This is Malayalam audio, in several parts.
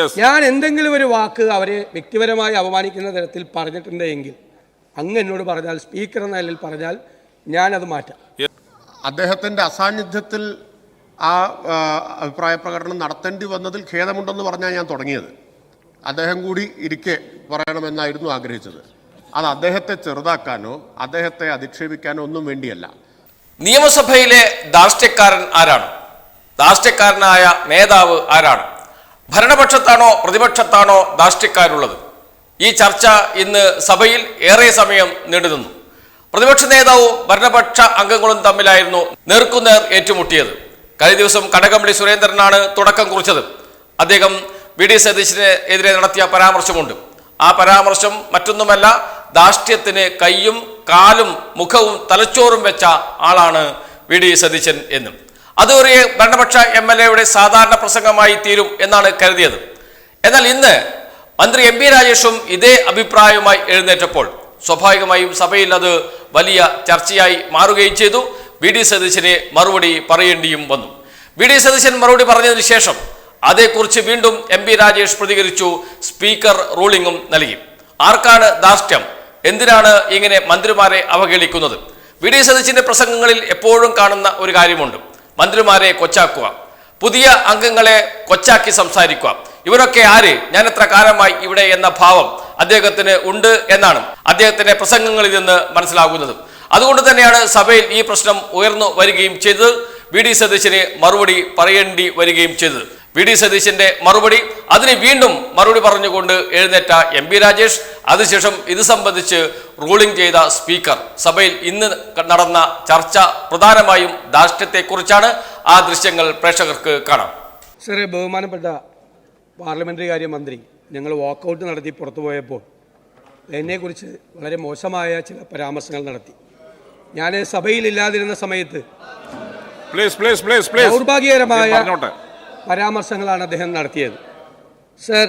ഞാൻ എന്തെങ്കിലും ഒരു വാക്ക് അവരെ വ്യക്തിപരമായി അപമാനിക്കുന്ന തരത്തിൽ പറഞ്ഞിട്ടുണ്ടെങ്കിൽ അങ്ങ് എന്നോട് പറഞ്ഞാൽ സ്പീക്കർ എന്ന നിലയിൽ പറഞ്ഞാൽ ഞാനത് മാറ്റാം. അദ്ദേഹത്തിന്റെ അസാന്നിധ്യത്തിൽ ആ ആ, അഭിപ്രായ പ്രകടനം നടത്തേണ്ടി വന്നതിൽ ഖേദമുണ്ടെന്ന് പറഞ്ഞാൽ ഞാൻ തുടങ്ങിയത്. അദ്ദേഹം കൂടി ഇരിക്കെ പറയണമെന്നായിരുന്നു ആഗ്രഹിച്ചത്. അത് അദ്ദേഹത്തെ ചെറുതാക്കാനോ അദ്ദേഹത്തെ അധിക്ഷേപിക്കാനോ ഒന്നും വേണ്ടിയല്ല. നിയമസഭയിലെ ധാർഷ്ട്യക്കാരൻ ആരാണ്? ധാർഷ്ട്യക്കാരനായ നേതാവ് ആരാണ്? ഭരണപക്ഷത്താണോ പ്രതിപക്ഷത്താണോ ധാർഷ്ട്യക്കാരുള്ളത്? ഈ ചർച്ച ഇന്ന് സഭയിൽ ഏറെ സമയം നീണ്ടുനിന്നു. പ്രതിപക്ഷ നേതാവും ഭരണപക്ഷ അംഗങ്ങളും തമ്മിലായിരുന്നു നേർക്കുനേർ ഏറ്റുമുട്ടിയത്. കഴിഞ്ഞ ദിവസം കടകംപള്ളി സുരേന്ദ്രനാണ് തുടക്കം കുറിച്ചത്. അദ്ദേഹം വി ഡി സതീശന് നടത്തിയ പരാമർശമുണ്ട്. ആ പരാമർശം മറ്റൊന്നുമല്ല ധാർഷ്ട്യത്തിന് കൈയും കാലും മുഖവും തലച്ചോറും വെച്ച ആളാണ് വി ഡി സതീശൻ എന്നും. അത് ഒരു ഭരണപക്ഷ എം എൽ എയുടെ സാധാരണ പ്രസംഗമായി തീരും എന്നാണ് കരുതിയത്. എന്നാൽ ഇന്ന് മന്ത്രി എം പി രാജേഷും ഇതേ അഭിപ്രായവുമായി എഴുന്നേറ്റപ്പോൾ സ്വാഭാവികമായും സഭയിൽ അത് വലിയ ചർച്ചയായി മാറുകയും ചെയ്തു. വി ഡി സതീശനെ മറുപടി പറയേണ്ടിയും വന്നു. വി ഡി സതീശൻ മറുപടി പറഞ്ഞതിന് ശേഷം അതേക്കുറിച്ച് വീണ്ടും എം പി രാജേഷ് പ്രതികരിച്ചു. സ്പീക്കർ റൂളിംഗും നൽകി. ആർക്കാണ് ദാർഷ്ട്യം എന്തിനാണ് ഇങ്ങനെ മന്ത്രിമാരെ അവഹേളിക്കുന്നത്? വി ഡി സതീശിന്റെ പ്രസംഗങ്ങളിൽ എപ്പോഴും കാണുന്ന ഒരു കാര്യമുണ്ട്. മന്ത്രിമാരെ കൊച്ചാക്കുക. പുതിയ അംഗങ്ങളെ കൊച്ചാക്കി സംസാരിക്കുക. ഇവരൊക്കെ ആര്? ഞാൻ എത്ര കാലമായി ഇവിടെ എന്ന ഭാവം അദ്ദേഹത്തിന് ഉണ്ട് എന്നാണ് അദ്ദേഹത്തിന്റെ പ്രസംഗങ്ങളിൽ നിന്ന് മനസ്സിലാകുന്നത്. അതുകൊണ്ട് തന്നെയാണ് സഭയിൽ ഈ പ്രശ്നം ഉയർന്നു വരികയും ചെയ്തത്. വി ഡി സതീശന് മറുപടി പറയേണ്ടി വരികയും ചെയ്തത്. വി ഡി സതീശന്റെ മറുപടി. അതിന് വീണ്ടും മറുപടി പറഞ്ഞുകൊണ്ട് എഴുന്നേറ്റ എം പി രാജേഷ് അതിനുശേഷം ഇത് സംബന്ധിച്ച് റൂളിംഗ് ചെയ്ത സ്പീക്കർ. സഭയിൽ ഇന്ന് നടന്ന ചർച്ച പ്രധാനമായും ധാർഷ്ട്യത്തെക്കുറിച്ചാണ്. ആ ദൃശ്യങ്ങൾ പ്രേക്ഷകർക്ക് കാണാം. സാറേ ബഹുമാനപ്പെട്ട പാർലമെന്ററി കാര്യ മന്ത്രി ഞങ്ങൾ വാക്കൗട്ട് നടത്തി പുറത്തു പോയപ്പോൾ എന്നെക്കുറിച്ച് വളരെ മോശമായ ചില പരാമർശങ്ങൾ നടത്തി. ഞാൻ സഭയിൽ ഇല്ലാതിരുന്ന സമയത്ത് പ്ലീസ് പ്ലീസ് പ്ലീസ് പ്ലീസ് ദൗർഭാഗ്യകരമായ പരാമർശങ്ങളാണ് അദ്ദേഹം നടത്തിയത്. സർ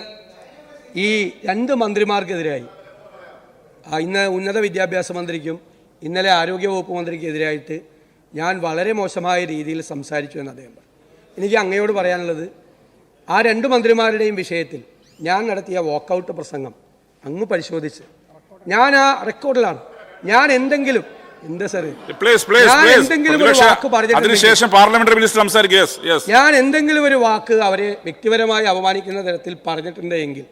ഈ രണ്ട് മന്ത്രിമാർക്കെതിരായി ഇന്ന് ഉന്നത വിദ്യാഭ്യാസ മന്ത്രിക്കും ഇന്നലെ ആരോഗ്യവകുപ്പ് മന്ത്രിക്കെതിരായിട്ട് ഞാൻ വളരെ മോശമായ രീതിയിൽ സംസാരിച്ചു എന്ന് അദ്ദേഹം പറഞ്ഞു. എനിക്ക് അങ്ങയോട് പറയാനുള്ളത് ആ രണ്ട് മന്ത്രിമാരുടെയും വിഷയത്തിൽ ഞാൻ നടത്തിയ വാക്കൗട്ട് പ്രസംഗം അങ്ങ് പരിശോധിച്ച്. ഞാൻ ആ റെക്കോർഡിലാണ് ഞാൻ എന്തെങ്കിലും ഞാൻ എന്തെങ്കിലും ഒരു വാക്ക് പറഞ്ഞിട്ടുണ്ടെങ്കിൽ അതിനുശേഷം പാർലമെന്ററി മിനിസ്റ്റർ സംസാരിക്കുക യെസ് യെസ് ഞാൻ എന്തെങ്കിലും ഒരു വാക്ക് അവരെ വ്യക്തിപരമായി അപമാനിക്കുന്ന തരത്തിൽ പറഞ്ഞിട്ടുണ്ട് എങ്കിൽ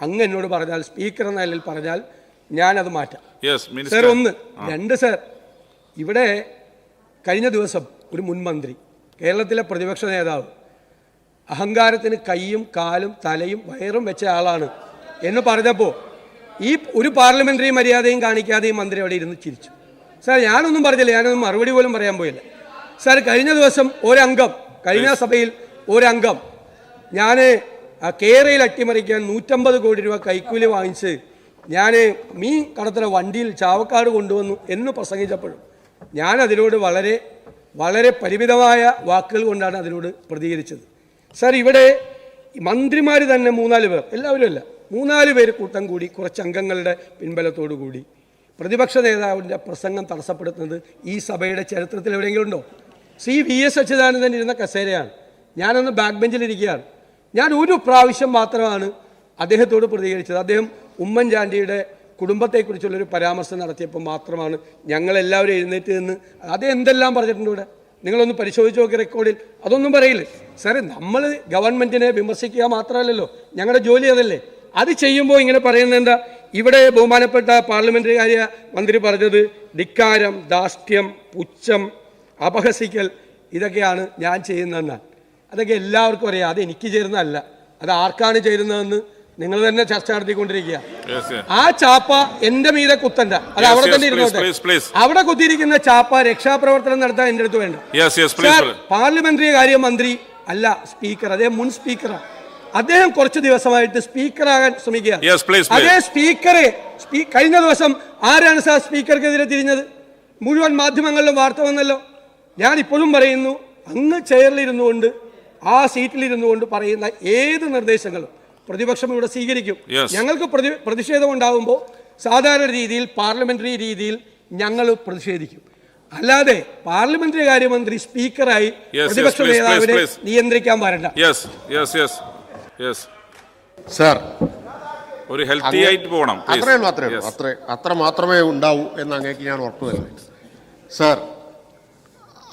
അങ്ങ് എന്നോട് പറഞ്ഞാൽ സ്പീക്കർ എന്ന നിലയിൽ പറഞ്ഞാൽ ഞാൻ അത് മാറ്റാം സർ ഒന്ന് രണ്ട് സർ ഇവിടെ കഴിഞ്ഞ ദിവസം ഒരു മുൻമന്ത്രി കേരളത്തിലെ പ്രതിപക്ഷ നേതാവ് അഹങ്കാരത്തിന് കൈയും കാലും തലയും വയറും വെച്ച ആളാണ് എന്ന് പറഞ്ഞപ്പോൾ ഈ ഒരു പാർലമെന്ററി മര്യാദയും കാണിക്കാതെ ഈ മന്ത്രി അവിടെ ഇരുന്ന് ചിരിച്ചു. സാർ ഞാനൊന്നും പറഞ്ഞില്ല. ഞാനൊന്നും മറുപടി പോലും പറയാൻ പോയില്ല. സാർ കഴിഞ്ഞ ദിവസം ഒരംഗം കഴിഞ്ഞ സഭയിൽ ഒരംഗം. ഞാൻ കേരയിൽ അട്ടിമറിക്കാൻ നൂറ്റമ്പത് കോടി രൂപ കൈക്കൂലി വാങ്ങിച്ച് ഞാൻ മീൻ കടത്തല വണ്ടിയിൽ ചാവക്കാട് കൊണ്ടുവന്നു എന്ന് പ്രസംഗിച്ചപ്പോഴും ഞാൻ അതിനോട് വളരെ വളരെ പരിമിതമായ വാക്കുകൾ കൊണ്ടാണ് അതിനോട് പ്രതികരിച്ചത്. സാർ ഇവിടെ മന്ത്രിമാർ തന്നെ മൂന്നാൽ പേർ എല്ലാവരും അല്ല മൂന്നാൽ പേര് കൂട്ടം കൂടി കുറച്ച് അംഗങ്ങളുടെ പിൻബലത്തോടു കൂടി പ്രതിപക്ഷ നേതാവിന്റെ പ്രസംഗം തടസ്സപ്പെടുത്തുന്നത് ഈ സഭയുടെ ചരിത്രത്തിൽ എവിടെയെങ്കിലും ഉണ്ടോ? സി വി എസ് അച്യുതാനന്ദൻ ഇരുന്ന കസേരയാണ്. ഞാനന്ന് ബാക്ക് ബെഞ്ചിലിരിക്കുകയാണ് ഞാൻ ഒരു പ്രാവശ്യം മാത്രമാണ് അദ്ദേഹത്തോട് പ്രതികരിച്ചത്. അദ്ദേഹം ഉമ്മൻചാണ്ടിയുടെ കുടുംബത്തെക്കുറിച്ചുള്ളൊരു പരാമർശം നടത്തിയപ്പോൾ മാത്രമാണ് ഞങ്ങളെല്ലാവരും എഴുന്നേറ്റ് നിന്ന് അത് എന്തെല്ലാം പറഞ്ഞിട്ടുണ്ട് ഇവിടെ? നിങ്ങളൊന്ന് പരിശോധിച്ച് നോക്കി റെക്കോർഡിൽ അതൊന്നും പറയില്ല. സാറേ നമ്മൾ ഗവൺമെന്റിനെ വിമർശിക്കുക മാത്രമല്ലല്ലോ. ഞങ്ങളുടെ ജോലി അതല്ലേ. അത് ചെയ്യുമ്പോൾ ഇങ്ങനെ പറയുന്നത് എന്താ? ഇവിടെ ബഹുമാനപ്പെട്ട പാർലമെന്ററി കാര്യ മന്ത്രി പറഞ്ഞത് ധിക്കാരം ധാർഷ്ട്യം പുച്ഛം അപഹസിക്കൽ ഇതൊക്കെയാണ് ഞാൻ ചെയ്യുന്നതെന്നാണ് അതൊക്കെ എല്ലാവർക്കും അറിയാം. അത് എനിക്ക് ചേരുന്നതല്ല. അത് ആർക്കാണ് ചേരുന്നതെന്ന് നിങ്ങൾ തന്നെ ചർച്ച നടത്തിക്കൊണ്ടിരിക്കുക. ആ ചാപ്പ എന്റെ മീതെ കുത്തണ്ട. അത് അവിടെ തന്നെ ഇരുന്നോട്ടെ. അവിടെ കുത്തിയിരിക്കുന്ന ചാപ്പ രക്ഷാപ്രവർത്തനം നടത്താൻ എന്റെ അടുത്ത് വേണ്ട. പാർലമെന്ററി കാര്യ മന്ത്രി അല്ല സ്പീക്കർ അതേ മുൻ സ്പീക്കറാണ് അദ്ദേഹം കുറച്ച് ദിവസമായിട്ട് സ്പീക്കറാകാൻ ശ്രമിക്കുക. അതേ സ്പീക്കറെ കഴിഞ്ഞ ദിവസം ആരാണ് സാർ സ്പീക്കർക്കെതിരെ തിരിഞ്ഞത്? മുഴുവൻ മാധ്യമങ്ങളിലും വാർത്ത വന്നല്ലോ. ഞാൻ ഇപ്പോഴും പറയുന്നു അങ്ങ് ചെയറിലിരുന്നു കൊണ്ട് ആ സീറ്റിലിരുന്നു കൊണ്ട് പറയുന്ന ഏത് നിർദ്ദേശങ്ങളും പ്രതിപക്ഷം ഇവിടെ സ്വീകരിക്കും. ഞങ്ങൾക്ക് പ്രതി പ്രതിഷേധം ഉണ്ടാകുമ്പോൾ സാധാരണ രീതിയിൽ പാർലമെന്ററി രീതിയിൽ ഞങ്ങൾ പ്രതിഷേധിക്കും. അല്ലാതെ പാർലമെന്ററി കാര്യമന്ത്രി സ്പീക്കറായി പ്രതിപക്ഷ നേതാവിനെ. നിയന്ത്രിക്കാൻ വരണ്ട. യെസ് സാർ ഒരു ഹെൽത്തി ആയിട്ട് പോകണം അത്രേ ഉള്ളൂ അത്രേ ഉള്ളൂ. അത്ര അത്ര മാത്രമേ ഉണ്ടാവൂ എന്ന് അങ്ങേക്ക് ഞാൻ ഉറപ്പ് തരുന്നു. സാർ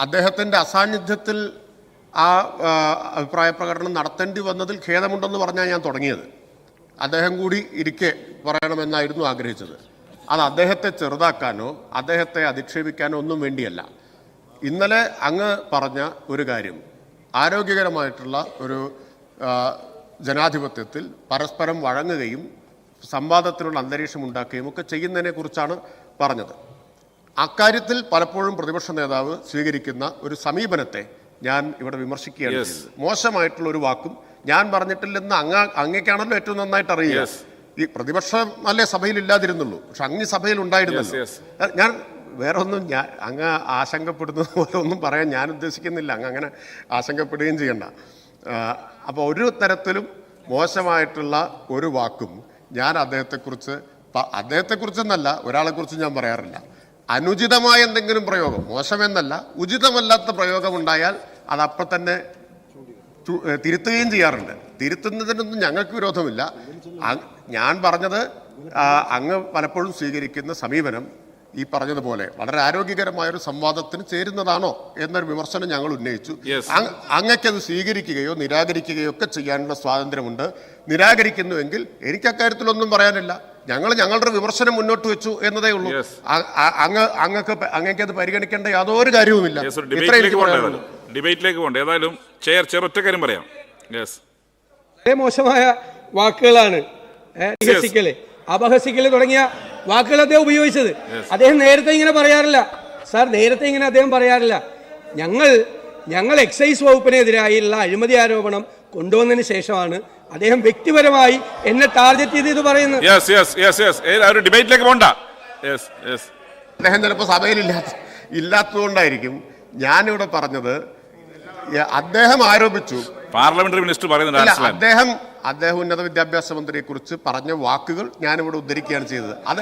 അദ്ദേഹത്തിന്റെ അസാന്നിധ്യത്തിൽ ആ അഭിപ്രായ പ്രകടനം നടത്തേണ്ടി വന്നതിൽ ഖേദമുണ്ടെന്ന് പറഞ്ഞാൽ ഞാൻ തുടങ്ങിയത്. അദ്ദേഹം കൂടി ഇരിക്കെ പറയണമെന്നായിരുന്നു ആഗ്രഹിച്ചത്. അത് അദ്ദേഹത്തെ ചെറുതാക്കാനോ അദ്ദേഹത്തെ അധിക്ഷേപിക്കാനോ ഒന്നും വേണ്ടിയല്ല. ഇന്നലെ അങ്ങ് പറഞ്ഞ ഒരു കാര്യം ആരോഗ്യകരമായിട്ടുള്ള ഒരു ജനാധിപത്യത്തിൽ പരസ്പരം വഴങ്ങുകയും സംവാദത്തിനുള്ള അന്തരീക്ഷം ഉണ്ടാക്കുകയും ഒക്കെ ചെയ്യുന്നതിനെക്കുറിച്ചാണ് പറഞ്ഞത്. അക്കാര്യത്തിൽ പലപ്പോഴും പ്രതിപക്ഷ നേതാവ് സ്വീകരിക്കുന്ന ഒരു സമീപനത്തെ ഞാൻ ഇവിടെ വിമർശിക്കുകയാണ് മോശമായിട്ടുള്ള ഒരു വാക്കും ഞാൻ പറഞ്ഞിട്ടില്ലെന്ന് അങ്ങ അങ്ങേക്കാണല്ലോ ഏറ്റവും നന്നായിട്ട് അറിയുക. ഈ പ്രതിപക്ഷം അല്ലേ സഭയിൽ ഇല്ലാതിരുന്നുള്ളൂ. പക്ഷെ അങ്ങ് സഭയിൽ ഉണ്ടായിരുന്നല്ലോ. ഞാൻ വേറെ ഒന്നും ഞാൻ അങ്ങ് ആശങ്കപ്പെടുന്നത് പോലെ ഒന്നും പറയാൻ ഞാൻ ഉദ്ദേശിക്കുന്നില്ല. അങ്ങ് അങ്ങനെ ആശങ്കപ്പെടുകയും ചെയ്യണ്ട. അപ്പോൾ ഒരു തരത്തിലും മോശമായിട്ടുള്ള ഒരു വാക്കും ഞാൻ അദ്ദേഹത്തെക്കുറിച്ച് അദ്ദേഹത്തെക്കുറിച്ചെന്നല്ല ഒരാളെക്കുറിച്ച് ഞാൻ പറയാറില്ല. അനുചിതമായ എന്തെങ്കിലും പ്രയോഗം മോശമെന്നല്ല ഉചിതമല്ലാത്ത പ്രയോഗം ഉണ്ടായാൽ അത് അപ്പം തന്നെ തിരുത്തുകയും ചെയ്യാറുണ്ട്. തിരുത്തുന്നതിനൊന്നും ഞങ്ങൾക്ക് വിരോധമില്ല. ഞാൻ പറഞ്ഞത് അങ്ങ് പലപ്പോഴും സ്വീകരിക്കുന്ന സമീപനം ഈ പറഞ്ഞതുപോലെ വളരെ ആരോഗ്യകരമായ ഒരു സംവാദത്തിന് ചേരുന്നതാണോ എന്നൊരു വിമർശനം ഞങ്ങൾ ഉന്നയിച്ചു. അങ്ങക്കത് സ്വീകരിക്കുകയോ നിരാകരിക്കുകയോ ഒക്കെ ചെയ്യാനുള്ള സ്വാതന്ത്ര്യമുണ്ട്. നിരാകരിക്കുന്നുവെങ്കിൽ എനിക്ക് അക്കാര്യത്തിലൊന്നും പറയാനില്ല. ഞങ്ങൾ ഞങ്ങളുടെ വിമർശനം മുന്നോട്ട് വെച്ചു എന്നതേ ഉള്ളൂ. അങ്ങ് അങ്ങക്ക് അങ്ങക്ക് അത് പരിഗണിക്കേണ്ട യാതൊരു കാര്യവുമില്ല. ഡിബേറ്റിലേക്ക് പോകണ്ട ഏതായാലും. ചെയർ ചെയർ ഒറ്റ കാര്യം പറയാം. യെസ് വളരെ മോശമായ വാക്കുകളാണ് അപഹസിക്കൽ തുടങ്ങിയ വാക്കുകൾ അദ്ദേഹം ഉപയോഗിച്ചത്. അദ്ദേഹം നേരത്തെ ഇങ്ങനെ പറയാറില്ല. സാർ നേരത്തെ ഇങ്ങനെ അദ്ദേഹം പറയാറില്ല. ഞങ്ങൾ ഞങ്ങൾ എക്സൈസ് വകുപ്പിനെതിരായുള്ള അഴിമതി ആരോപണം കൊണ്ടുവന്നതിന് ശേഷമാണ് അദ്ദേഹം വ്യക്തിപരമായി എന്നെ ടാർഗറ്റ് ചെയ്ത് ഇത് പറയുന്നത്. യെസ് യെസ് യെസ് യെസ് ഒരു ഡിബേറ്റിലേക്ക് പോണ്ട. യെസ് യെസ് അദ്ദേഹം ചിലപ്പോൾ സഭയിലില്ലാത്ത ഇല്ലാത്തതുകൊണ്ടായിരിക്കും ഞാനിവിടെ പറഞ്ഞത് അദ്ദേഹം ആരോപിച്ചു പാർലമെന്ററി മിനിസ്റ്റർ പറയുന്നുണ്ട് അദ്ദേഹം അദ്ദേഹം ഉന്നത വിദ്യാഭ്യാസ മന്ത്രിയെ കുറിച്ച് പറഞ്ഞ വാക്കുകൾ ഞാനിവിടെ ഉദ്ധരിക്കുകയാണ് ചെയ്തത്. അത്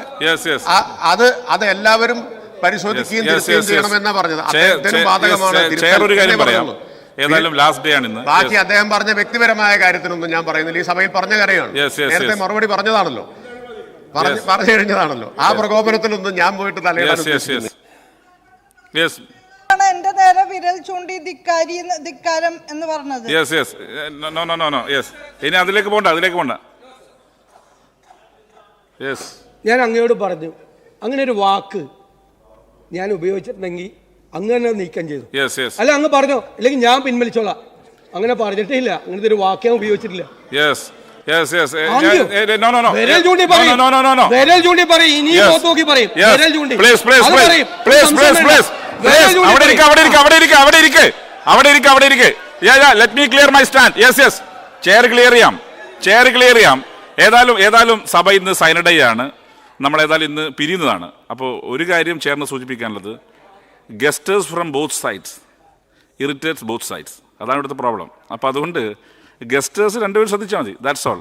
അത് അത് എല്ലാവരും പരിശോധിക്കുകയും Yes, yes, തിരുത്തുകയും ചെയ്യണമെന്നാ പറഞ്ഞത്. അദ്ദേഹത്തിന് ബാധകമാണ്. ഏതായാലും ലാസ്റ്റ് ഡേ ആണ് ഇന്ന്. ബാക്കി അദ്ദേഹം പറഞ്ഞ വ്യക്തിപരമായ കാര്യത്തിനൊന്നും ഞാൻ പറയുന്നില്ല. ഈ സഭയിൽ പറഞ്ഞ കാര്യമാണ്. Yes, yes, നേരത്തെ. മറുപടി പറഞ്ഞതാണല്ലോ. പറഞ്ഞ് കഴിഞ്ഞതാണല്ലോ. ആ പ്രകോപനത്തിലൊന്നും ഞാൻ പോയിട്ട് തലയിടാൻ യെസ് യെസ് യെസ് ഉദ്ദേശിക്കുന്നില്ല. യെസ് ആണ് എന്റെ നേരെ വിരൽ ചൂണ്ടി ധിക്കാരി എന്ന്- ധിക്കാരം എന്ന് പറഞ്ഞത്. Yes yes no no no no yes ഇനി അതിലേക്ക് പോണ്ട അതിലേക്ക് പോണ്ട. യെസ് ഞാൻ അങ്ങയോട് പറഞ്ഞു അങ്ങനെ ഒരു വാക്ക് ഞാൻ ഉപയോഗിച്ചിട്ടുണ്ടെങ്കിൽ അങ്ങ് തന്നെ അത് നീക്കം ചെയ്തു. യെസ് യെസ് അല്ല അങ്ങ് പറഞ്ഞോ അല്ലെങ്കിൽ ഞാൻ പിൻവലിച്ചോളാം. അങ്ങനെ പറഞ്ഞിട്ടില്ല അങ്ങനത്തെ ഒരു വാക്ക് ഞാൻ ഉപയോഗിച്ചിട്ടില്ല. Yes yes yes no no no വിരൽ ചൂണ്ടി പറയും. നോ നോ നോ നോ വിരൽ ചൂണ്ടി പറയും. ഇനി Yes. മുഖത്ത് നോക്കി പറയും. Yes. വിരൽ ചൂണ്ടി. പ്ലീസ് പ്ലീസ് പ്ലീസ് പ്ലീസ് പറയും. അവിടെ ഇരിക്ക അവിടെ ഇരിക്ക അവിടെ ഇരിക്ക അവിടെ ഇരിക്ക. അവിടെ ഇരിക്ക അവിടെ ഇരിക്ക. Let me clear my stand yes yes. Chair clear ചെയ്യാം. ചെയർ ക്ലിയർ ചെയ്യാം. ഏതായാലും ഏതായാലും സഭ ഇന്ന് സൈനഡേ ആണ്. നമ്മൾ ഏതായാലും ഇന്ന് പിരിയുന്നതാണ്. അപ്പോൾ ഒരു കാര്യം ചേർന്ന് സൂചിപ്പിക്കാനുള്ളത്. Gestures from both sides irritates both sides അതാണ് ഇവിടുത്തെ പ്രോബ്ലം അപ്പോൾ അതുകൊണ്ട് ഗസ്റ്റേഴ്സ് രണ്ടുപേരും ശ്രദ്ധിച്ചാൽ മതി. That's all